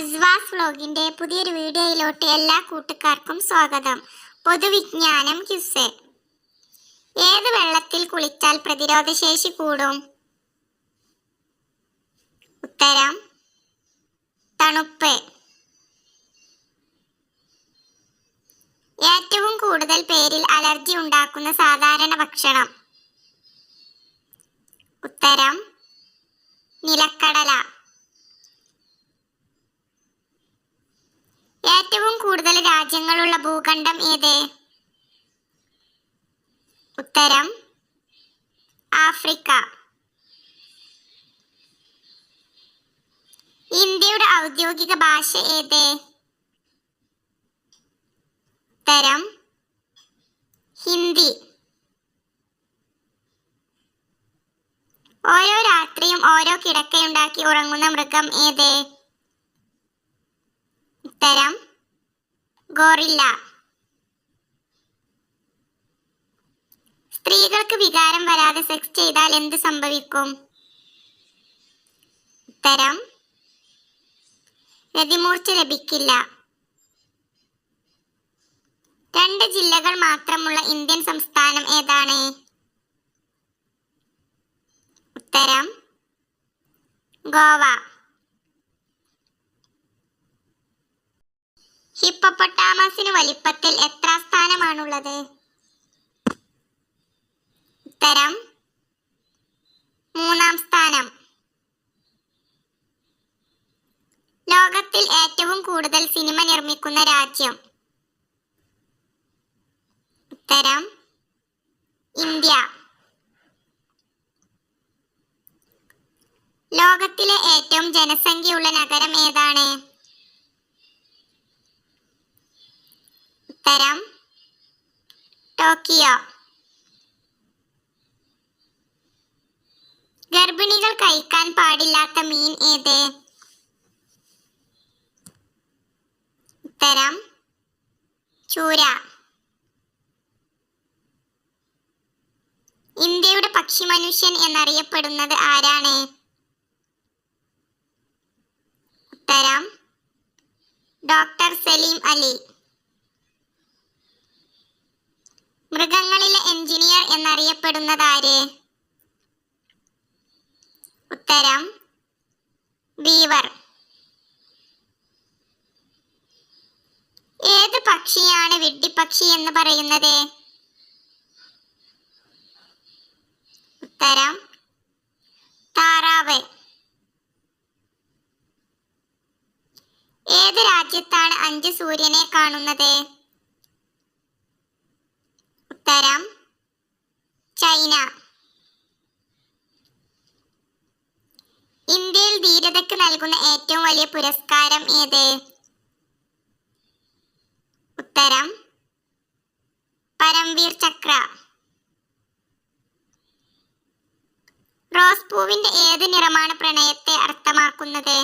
അസ്വാസ് വ്ലോഗിന്റെ പുതിയൊരു വീഡിയോയിലോട്ട് എല്ലാ കൂട്ടുകാർക്കും സ്വാഗതം. പൊതുവിജ്ഞാനം ക്യുസ്. ഏത് വെള്ളത്തിൽ കുളിച്ചാൽ പ്രതിരോധശേഷി കൂടും? ഉത്തരം തണുപ്പ്. ഏറ്റവും കൂടുതൽ പേരിൽ അലർജി ഉണ്ടാക്കുന്ന സാധാരണ ഭക്ഷണം? ഉത്തരം നിലക്കടല. ഏറ്റവും കൂടുതൽ രാജ്യങ്ങളുള്ള ഭൂഖണ്ഡം ഏത്? ഉത്തരം ആഫ്രിക്ക. ഇന്ത്യയുടെ ഔദ്യോഗിക ഭാഷ ഏത്? ഉത്തരം ഹിന്ദി. ഓരോ രാത്രിയും ഓരോ കിടക്കയുണ്ടാക്കി ഉറങ്ങുന്ന മൃഗം ഏത്? ഉത്തരം ഗോറില്ല. സ്ത്രീകൾക്ക് വികാരം വരാതെ സെക്സ് ചെയ്താൽ എന്ത് സംഭവിക്കും? ഉത്തരം രതിമൂർച്ച ലഭിക്കില്ല. രണ്ട് ജില്ലകൾ മാത്രമുള്ള ഇന്ത്യൻ സംസ്ഥാനം ഏതാണ്? ഉത്തരം ഗോവ. ഹിപ്പപ്പൊട്ടാമസിന് വലിപ്പത്തിൽ എത്ര സ്ഥാനമാണുള്ളത്? ഉത്തരം മൂന്നാം സ്ഥാനം. ലോകത്തിൽ ഏറ്റവും കൂടുതൽ സിനിമ നിർമ്മിക്കുന്ന രാജ്യം? ഉത്തരം ഇന്ത്യ. ലോകത്തിലെ ഏറ്റവും ജനസംഖ്യയുള്ള നഗരം ഏതാണ്? ഉത്തരം ടോക്കിയോ. ഗർഭിണികൾ കഴിക്കാൻ പാടില്ലാത്ത മീൻ ഏത്? ഉത്തരം ചൂര. ഇന്ത്യയുടെ പക്ഷി മനുഷ്യൻ എന്നറിയപ്പെടുന്നത് ആരാണ്? ഉത്തരം ഡോക്ടർ സലീം അലി. മൃഗങ്ങളിലെ എഞ്ചിനീയർ എന്നറിയപ്പെടുന്നത് ആര്? ഉത്തരം ബീവർ. ഏത് പക്ഷിയാണ് വിഡ്ഢിപ്പക്ഷി എന്ന് പറയുന്നത്? ഉത്തരം താറാവ്. ഏത് രാജ്യത്താണ് അഞ്ച് സൂര്യനെ കാണുന്നത്? ഉത്തരം ചൈന. ഇന്ത്യയിൽ ധീരതയ്ക്ക് നൽകുന്ന ഏറ്റവും വലിയ പുരസ്കാരം ഏത്? ഉത്തരം പരംവീർ ചക്ര. റോസ് പൂവിന്റെ ഏത് നിറമാണ് പ്രണയത്തെ അർത്ഥമാക്കുന്നത്?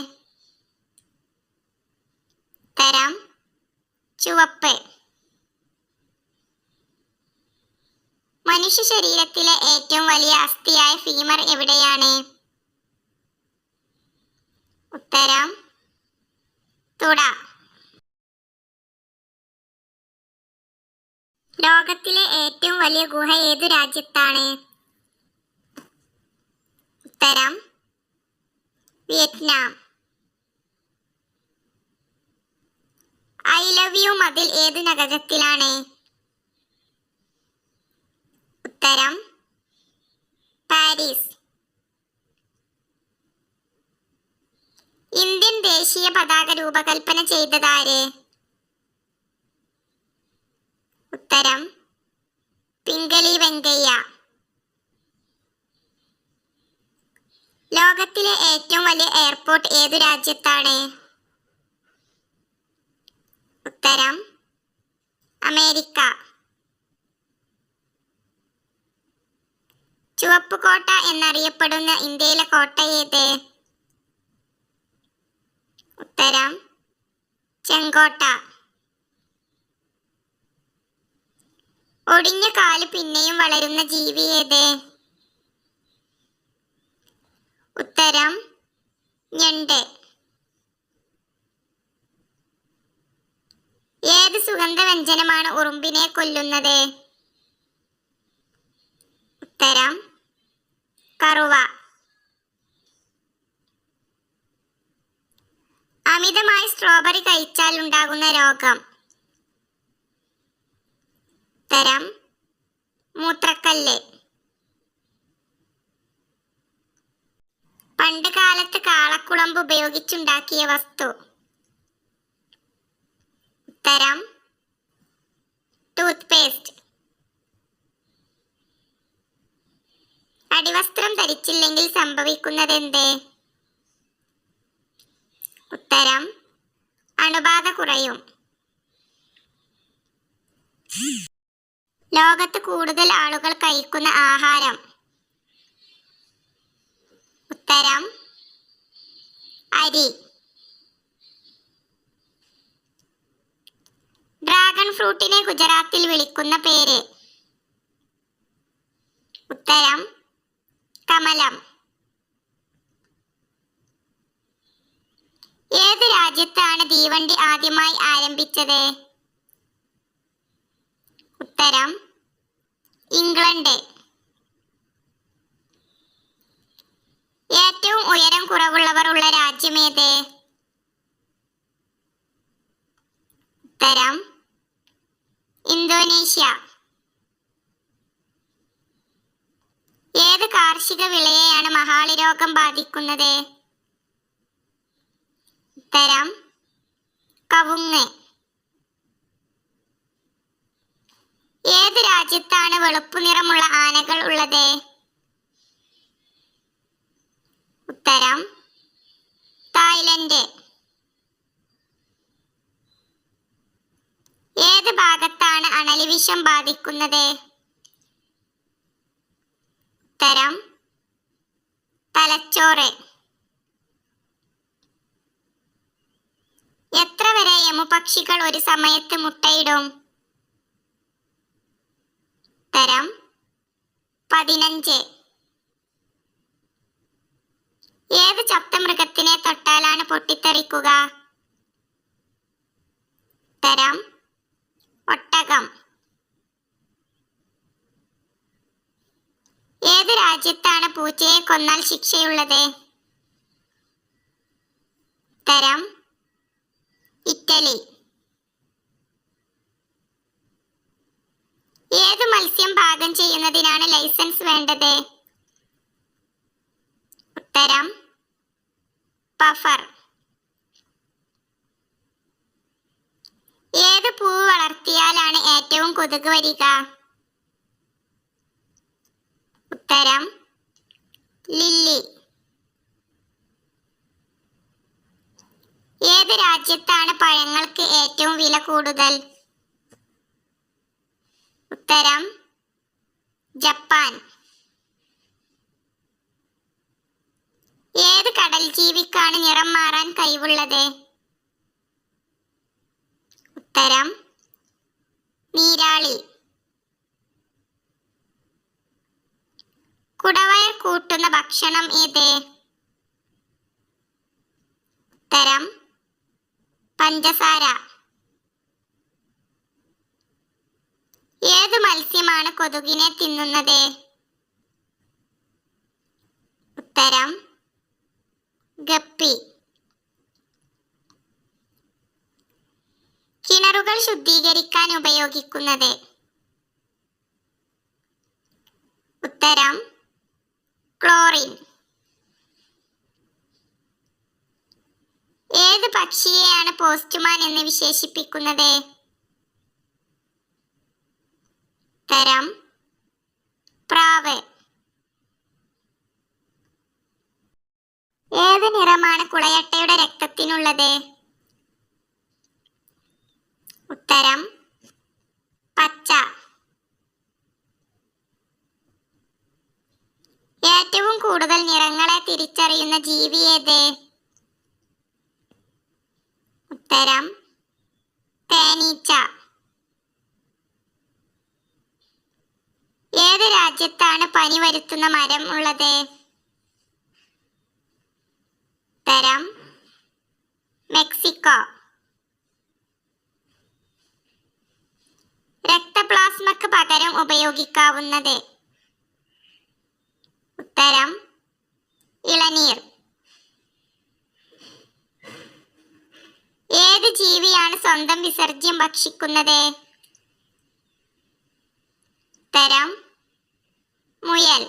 ഉത്തരം ചുവപ്പ്. മനുഷ്യ ശരീരത്തിലെ ഏറ്റവും വലിയ അസ്ഥിയായ ഫീമർ എവിടെയാണ്? ഉത്തരം തുട. ലോകത്തിലെ ഏറ്റവും വലിയ ഗുഹ ഏതു രാജ്യത്താണ്? ഉത്തരം വിയറ്റ്നാം. ഐ ലവ് യു മതിൽ ഏത് നഗരത്തിലാണ്? ഉത്തരം പാരീസ്. ഇന്ത്യൻ ദേശീയ പതാക രൂപകൽപ്പന ചെയ്തതാര്? ഉത്തരം പിംഗലി വെങ്കയ്യ. ലോകത്തിലെ ഏറ്റവും വലിയ എയർപോർട്ട് ഏതു രാജ്യത്താണ്? ഉത്തരം അമേരിക്ക. ചുവപ്പ് കോട്ട എന്നറിയപ്പെടുന്ന ഇന്ത്യയിലെ കോട്ട ഏത്? ഉത്തരം ചെങ്കോട്ട. ഒടിഞ്ഞ കാൽ പിന്നെയും വളരുന്ന ജീവി ഏത്? ഉത്തരം ഞണ്ട്. ഏത് സുഗന്ധവ്യഞ്ജനമാണ് ഉറുമ്പിനെ കൊല്ലുന്നത്? ഉത്തരം കറുവ. അമിതമായി സ്ട്രോബെറി കഴിച്ചാൽ ഉണ്ടാകുന്ന രോഗം. ഉത്തരം മൂത്രക്കല്ല്. പണ്ട് കാലത്ത് കാളക്കുളമ്പ് ഉപയോഗിച്ചുണ്ടാക്കിയ വസ്തു. ഉത്തരം ടൂത്ത് പേസ്റ്റ് അടിവസ്ത്രം ധരിച്ചില്ലെങ്കിൽ സംഭവിക്കുന്നത് സംഭവിക്കുന്നതെന്ത്? ഉത്തരം അണുബാധ കുറയും. ലോകത്ത് കൂടുതൽ ആളുകൾ കഴിക്കുന്ന ആഹാരം. ഉത്തരം അരി. ഡ്രാഗൺ ഫ്രൂട്ടിനെ ഗുജറാത്തിൽ വിളിക്കുന്ന പേര്. ഉത്തരം കമലം. ഏത് രാജ്യത്താണ് തീവണ്ടി ആദ്യമായി ആരംഭിച്ചത്? ഉത്തരം ഇംഗ്ലണ്ട്. ഏറ്റവും ഉയരം കുറവുള്ളവർ ഉള്ള രാജ്യമേത് ഉത്തരം ഇന്തോനേഷ്യ. ഏത് കാർഷിക വിളയെയാണ് മഹാളി രോഗം ബാധിക്കുന്നത്? ഉത്തരം കവുങ്ങ്. ഏത് രാജ്യത്താണ് വെളുപ്പു നിറമുള്ള ആനകൾ ഉള്ളത്? ഉത്തരം തായ്ലൻഡ്. ഏത് ഭാഗത്താണ് അണലിവിഷം ബാധിക്കുന്നത്? ഉത്തരം തലച്ചോറ്. എത്ര വരെ യമുപക്ഷികൾ ഒരു സമയത്ത് മുട്ടയിടും? തരം പതിനഞ്ച്. ഏത് ചത്ത മൃഗത്തിനെ തൊട്ടാലാണ് പൊട്ടിത്തെറിക്കുക? തരം ഒട്ടകം ഏത് രാജ്യത്താണ് പൂച്ചയെ കൊന്നാൽ ശിക്ഷയുള്ളത്. ഉത്തരം ഇറ്റലി. ഏത് മത്സ്യം പാകം ചെയ്യുന്നതിനാണ് ലൈസൻസ് വേണ്ടത്? ഉത്തരം പഫർ. ഏത് പൂവ് വളർത്തിയാലാണ് ഏറ്റവും കൊതുക് വരിക? ഉത്തരം ലില്ലി. ഏത് രാജ്യത്താണ് പഴങ്ങൾക്ക് ഏറ്റവും വില കൂടുതൽ? ഉത്തരം ജപ്പാൻ. ഏത് കടൽ ജീവിക്കാണ് നിറം മാറാൻ കഴിവുള്ളത്? ഉത്തരം നീരാളി. കുടവയർ കൂട്ടുന്ന ഭക്ഷണം ഏത്? ഉത്തരം പഞ്ചസാര. ഏത് മത്സ്യമാണ് കൊതുകിനെ തിന്നുന്നത്? ഉത്തരം ഗപ്പി. കിണറുകൾ ശുദ്ധീകരിക്കാൻ ഉപയോഗിക്കുന്നത്? ഉത്തരം ക്ലോറിൻ ഏത് പക്ഷിയെയാണ് പോസ്റ്റ്മാൻ എന്ന് വിശേഷിപ്പിക്കുന്നത്? തരം. പ്രാവ്. ഏത് നിറമാണ് കുളയട്ടയുടെ രക്തത്തിനുള്ളത്? ഉത്തരം. പച്ച. ഏറ്റവും കൂടുതൽ നിറങ്ങളെ തിരിച്ചറിയുന്ന ജീവി ഏത്? ഉത്തരം തേനീച്ച. ഏത് രാജ്യത്താണ് പനി വരുത്തുന്ന മരം ഉള്ളത്? ഉത്തരം മെക്സിക്കോ. രക്തപ്ലാസ്മക്ക് പകരം ഉപയോഗിക്കാവുന്നത് ഉത്തരം ഇളനീർ. ഏത് ജീവിയാണ് സ്വന്തം വിസർജ്യം ഭക്ഷിക്കുന്നത്? ഉത്തരം മുയൽ.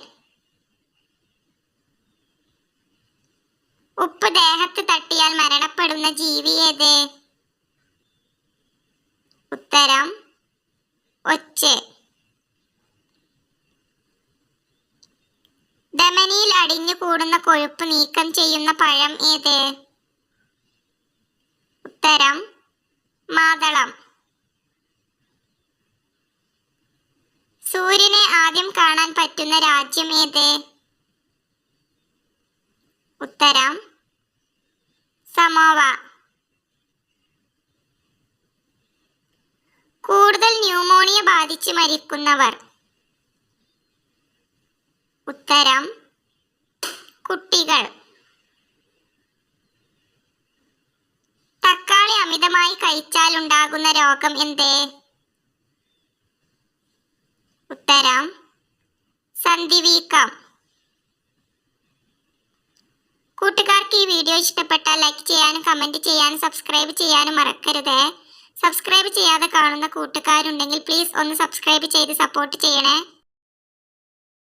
ഉപ്പ് ദേഹത്ത് തട്ടിയാൽ മരണപ്പെടുന്ന ജീവി ഏത്? ഉത്തരം ഒച്ച്. ധമനിയിൽ അടിഞ്ഞു കൂടുന്ന കൊഴുപ്പ് നീക്കം ചെയ്യുന്ന പഴം ഏത്? ഉത്തരം മാതളം. സൂര്യനെ ആദ്യം കാണാൻ പറ്റുന്ന രാജ്യം ഏത്? ഉത്തരം സമോവ. കൂടുതൽ ന്യൂമോണിയ ബാധിച്ച് മരിക്കുന്നവർ. ഉത്തരം കുട്ടികൾ. തക്കാളി അമിതമായി കഴിച്ചാൽ ഉണ്ടാകുന്ന രോഗം എന്തേ? ഉത്തരം സന്ധിവീക്കം. കൂട്ടുകാർക്ക് ഈ വീഡിയോ ഇഷ്ടപ്പെട്ടാൽ ലൈക്ക് ചെയ്യാനും കമന്റ് ചെയ്യാനും സബ്സ്ക്രൈബ് ചെയ്യാനും മറക്കരുത്. സബ്സ്ക്രൈബ് ചെയ്യാതെ കാണുന്ന കൂട്ടുകാരുണ്ടെങ്കിൽ പ്ലീസ് ഒന്ന് സബ്സ്ക്രൈബ് ചെയ്ത് സപ്പോർട്ട് ചെയ്യണേ.